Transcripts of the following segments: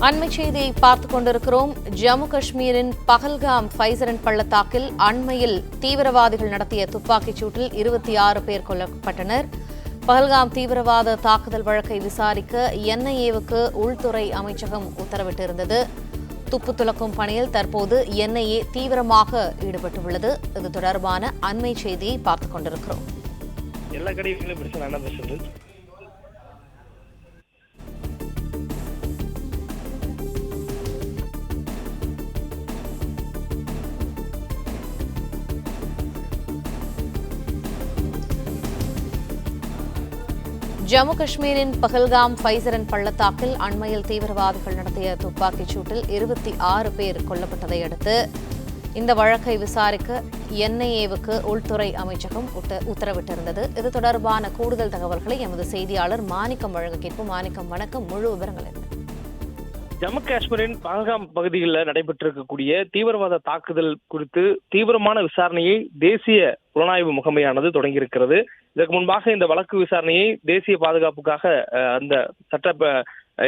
அண்மை செய்தியை பார்த்துக் கொண்டிருக்கிறோம். ஜம்மு காஷ்மீரின் பகல்காம் ஃபைசரன் பள்ளத்தாக்கில் அண்மையில் தீவிரவாதிகள் நடத்திய துப்பாக்கிச் சூட்டில் இருபத்தி ஆறு பேர் கொல்லப்பட்டனர். பகல்காம் தீவிரவாத தாக்குதல் வழக்கை விசாரிக்க என்ஐஏவுக்கு உள்துறை அமைச்சகம் உத்தரவிட்டிருந்தது. துப்பு துலக்கும் பணியில் தற்போது என்ஐஏ தீவிரமாக ஈடுபட்டுள்ளது. இது தொடர்பான அண்மை செய்தியை பார்த்துக் கொண்டிருக்கிறோம். எல்லா கடைகளிலும் பிரச்சனை ஜம்மு காஷ்மீரின் பகல்காம் ஃபைசரன் பள்ளத்தாக்கில் அண்மையில் தீவிரவாதிகள் நடத்திய துப்பாக்கிச் சூட்டில் இருபத்தி ஆறு பேர் கொல்லப்பட்டதை அடுத்து இந்த வழக்கை விசாரிக்க என்ஐஏவுக்கு உள்துறை அமைச்சகம் உத்தரவிட்டிருந்தது. இது தொடர்பான கூடுதல் தகவல்களை எமது செய்தியாளர் மாணிக்கம் வழங்க கேட்போம். மாணிக்கம் வணக்கம். முழு விவரங்கள் என்ன? ஜம்மு காஷ்மீரின் பகல்காம் பகுதிகளில் நடைபெற்றிருக்கக்கூடிய தீவிரவாத தாக்குதல் குறித்து தீவிரமான விசாரணையை தேசிய புலனாய்வு முகமையானது தொடங்கியிருக்கிறது. இதற்கு முன்பாக இந்த வழக்கு விசாரணையை தேசிய பாதுகாப்புக்காக அந்த சட்ட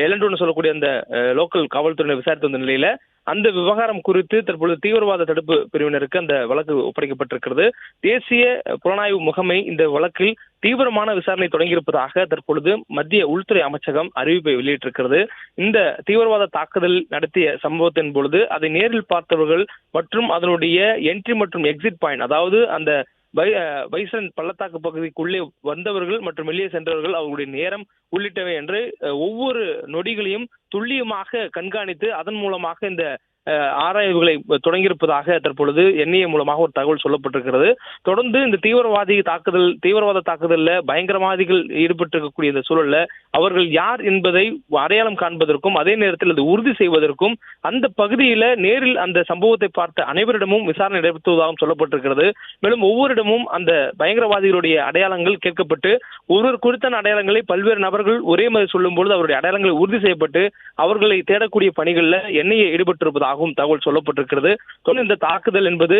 எலண்டோன்னு சொல்லக்கூடிய அந்த லோக்கல் காவல்துறையினர் விசாரித்து வந்த நிலையில அந்த விவகாரம் குறித்து தற்பொழுது தீவிரவாத தடுப்பு பிரிவினருக்கு அந்த வழக்கு ஒப்படைக்கப்பட்டிருக்கிறது. தேசிய புலனாய்வு முகமை இந்த வழக்கில் தீவிரமான விசாரணை தொடங்கியிருப்பதாக தற்பொழுது மத்திய உள்துறை அமைச்சகம் அறிவிப்பை வெளியிட்டிருக்கிறது. இந்த தீவிரவாத தாக்குதல் நடத்திய சம்பவத்தின் பொழுது அதை நேரில் பார்த்தவர்கள் மற்றும் அதனுடைய என்ட்ரி மற்றும் எக்ஸிட் பாயிண்ட் அதாவது அந்த வை- அஹ் வைசன் பள்ளத்தாக்கு பகுதிக்குள்ளே வந்தவர்கள் மற்றும் வெளியே சென்றவர்கள் அவர்களுடைய நேரம் உள்ளிட்டவை என்று அஹ், ஒவ்வொரு நொடிகளையும் துல்லியமாக கண்காணித்து அதன் மூலமாக இந்த ஆராய்வுகளை தொடங்கியிருப்பதாக தற்பொழுது என்ஐஏ மூலமாக ஒரு தகவல் சொல்லப்பட்டிருக்கிறது. தொடர்ந்து இந்த தீவிரவாதி தாக்குதல் தீவிரவாத தாக்குதலில் பயங்கரவாதிகள் ஈடுபட்டிருக்கக்கூடிய இந்த சூழல்ல அவர்கள் யார் என்பதை அடையாளம் காண்பதற்கும் அதே நேரத்தில் அது உறுதி செய்வதற்கும் அந்த பகுதியில நேரில் அந்த சம்பவத்தை பார்த்த அனைவரிடமும் விசாரணை நடத்துவதாகவும் சொல்லப்பட்டிருக்கிறது. மேலும் ஒவ்வொருடமும் அந்த பயங்கரவாதிகளுடைய அடையாளங்கள் கேட்கப்பட்டு ஒருவர் குறித்த அடையாளங்களை பல்வேறு நபர்கள் ஒரே மாதிரி சொல்லும் பொழுது அவருடைய அடையாளங்கள் உறுதி செய்யப்பட்டு அவர்களை தேடக்கூடிய பணிகளில் என்ஐஏ ஆகும் தகவல் சொல்லப்பட்டிருக்கிறது. இந்த தாக்குதல் என்பது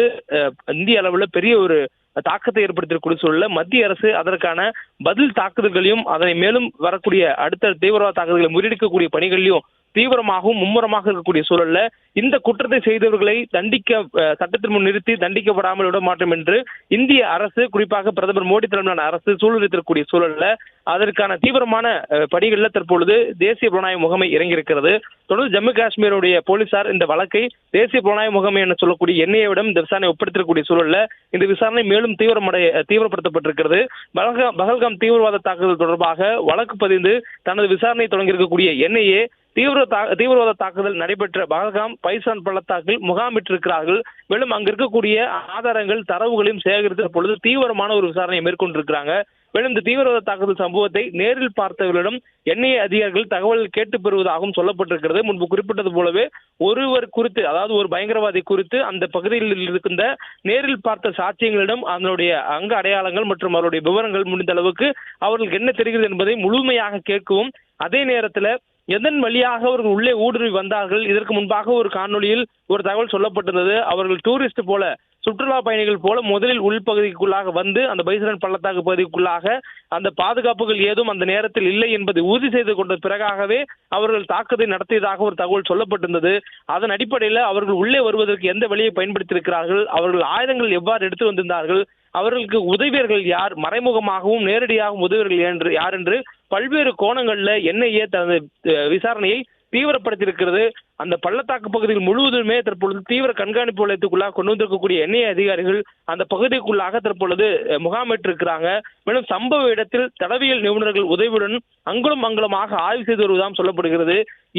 இந்திய அளவில் பெரிய ஒரு தாக்கத்தை ஏற்படுத்தக்கூடிய சூழல்ல மத்திய அரசு அதற்கான பதில் தாக்குதல்களையும் அதனை மேலும் வரக்கூடிய அடுத்த தீவிரவாத தாக்குதல்களை முறியடிக்கக்கூடிய பணிகளையும் தீவிரமாகவும் மும்முரமாக இருக்கக்கூடிய சூழல்ல இந்த குற்றத்தை செய்தவர்களை தண்டிக்க சட்டத்தின் முன் நிறுத்தி தண்டிக்கப்படாமல் விட மாட்டோம் என்று இந்திய அரசு குறிப்பாக பிரதமர் மோடி தலைமையிலான அரசு சூழ்நிலைத்திருக்கக்கூடிய சூழல்ல அதற்கான தீவிரமான படிகளில் தற்பொழுது தேசிய புலனாய்வு முகமை இறங்கியிருக்கிறது. தொடர்ந்து ஜம்மு காஷ்மீருடைய போலீசார் இந்த வழக்கை தேசிய புலனாய்வு முகமை என சொல்லக்கூடிய என்ஐஏவிடம் இந்த விசாரணை ஒப்படைத்திருக்கக்கூடிய சூழல்ல இந்த விசாரணை மேலும் தீவிரமடைய தீவிரப்படுத்தப்பட்டிருக்கிறது. பகல்காம் பகல்காம் தீவிரவாத தாக்குதல் தொடர்பாக வழக்கு பதிந்து தனது விசாரணை தொடங்கியிருக்கக்கூடிய என்ஐஏ தீவிர தா- தீவிரவாத தாக்குதல் நடைபெற்ற பகல்காம் பைசான் பள்ளத்தாக்கில் முகாமிட்டிருக்கிறார்கள். மேலும் அங்கிருக்கக்கூடிய ஆதாரங்கள் தரவுகளையும் சேகரித்த பொழுது தீவிரமான ஒரு விசாரணையை மேற்கொண்டிருக்கிறாங்க. மேலும் இந்த தீவிரவாத தாக்குதல் சம்பவத்தை நேரில் பார்த்தவர்களிடம் என்ஐஏ அதிகாரிகள் தகவல் கேட்டு பெறுவதாகவும் சொல்லப்பட்டிருக்கிறது. முன்பு குறிப்பிட்டது போலவே ஒருவர் குறித்து அதாவது ஒரு பயங்கரவாதி குறித்து அந்த பகுதியில் இருக்கின்ற நேரில் பார்த்த சாட்சியங்களிடம் அதனுடைய அங்க அடையாளங்கள் மற்றும் அவருடைய விவரங்கள் முடிந்த அளவுக்கு அவர்களுக்கு என்ன தெரிகிறது என்பதை முழுமையாக கேட்கவும் அதே நேரத்துல எதன் வழியாக அவர்கள் உள்ளே ஊடுருவி வந்தார்கள் இதற்கு முன்பாக ஒரு காணொளியில் ஒரு தகவல் சொல்லப்பட்டிருந்தது. அவர்கள் டூரிஸ்ட் போல சுற்றுலா பயணிகள் போல முதலில் உள்பகுதிக்குள்ளாக வந்து அந்த பைசரன் பள்ளத்தாக்கு பகுதிக்குள்ளாக அந்த பாதுகாப்புகள் ஏதும் அந்த நேரத்தில் இல்லை என்பதை உறுதி செய்து கொண்ட பிறகாகவே அவர்கள் தாக்குதல் நடத்தியதாக ஒரு தகவல் சொல்லப்பட்டிருந்தது. அதன் அடிப்படையில் அவர்கள் உள்ளே வருவதற்கு எந்த வழியை பயன்படுத்தியிருக்கிறார்கள்? அவர்கள் ஆயுதங்கள் எவ்வாறு எடுத்து வந்திருந்தார்கள்? அவர்களுக்கு உதவியர்கள் யார்? மறைமுகமாகவும் நேரடியாகவும் உதவியர்கள் என்று யார் என்று பல்வேறு கோணங்கள்ல என்ஐஏ தனது விசாரணையை தீவிரப்படுத்தியிருக்கிறது. அந்த பள்ளத்தாக்கு பகுதியில் முழுவதுமே தற்பொழுது தீவிர கண்காணிப்பு வலயத்துக்குள்ளாக கொண்டு வந்திருக்கக்கூடிய எண்ணெய் அதிகாரிகள் அந்த பகுதிக்குள்ளாக தற்பொழுது முகாமிட்டிருக்கிறாங்க. மேலும் சம்பவ இடத்தில் தடவியல் நிபுணர்கள் உதவியுடன் அங்குலம் அங்குலமாக ஆய்வு செய்து வருவதாம் சொல்லப்படுகிறது.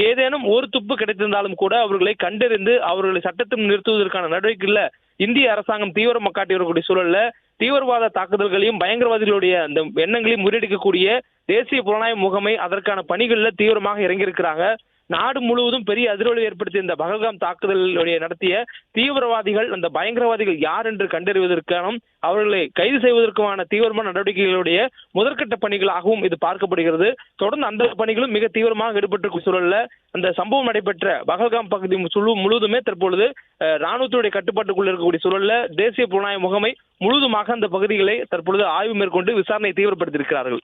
ஏதேனும் ஒரு துப்பு கிடைத்திருந்தாலும் கூட அவர்களை கண்டறிந்து அவர்களை சட்டத்தில் நிறுத்துவதற்கான நடவடிக்கையில் இந்திய அரசாங்கம் தீவிரமாக காட்டி வரக்கூடிய சூழல்ல தீவிரவாத தாக்குதல்களையும் பயங்கரவாதிகளுடைய அந்த எண்ணங்களையும் முறியடிக்கக்கூடிய தேசிய புலனாய்வு முகமை அதற்கான பணிகளில் தீவிரமாக இறங்கியிருக்கிறாங்க. நாடு முழுவதும் பெரிய அதிர்வலை ஏற்படுத்திய இந்த பகல்காம் தாக்குதலுடைய நடத்திய தீவிரவாதிகள் அந்த பயங்கரவாதிகள் யார் என்று கண்டறிவதற்கான அவர்களை கைது செய்வதற்குமான தீவிரமான நடவடிக்கைகளுடைய முதற்கட்ட பணிகளாகவும் இது பார்க்கப்படுகிறது. தொடர்ந்து அந்த பணிகளும் மிக தீவிரமாக ஈடுபட்டிருக்கும் சூழல்ல அந்த சம்பவம் நடைபெற்ற பகல்காம் பகுதி முழுவதுமே தற்பொழுது ராணுவத்தினுடைய கட்டுப்பாட்டுக்குள் கட்டுப்பாட்டுக்குள்ள இருக்கக்கூடிய சூழல்ல தேசிய புலனாய்வு முகமை முழுவதுமாக அந்த பகுதிகளை தற்பொழுது ஆய்வு மேற்கொண்டு விசாரணையை தீவிரப்படுத்தியிருக்கிறார்கள்.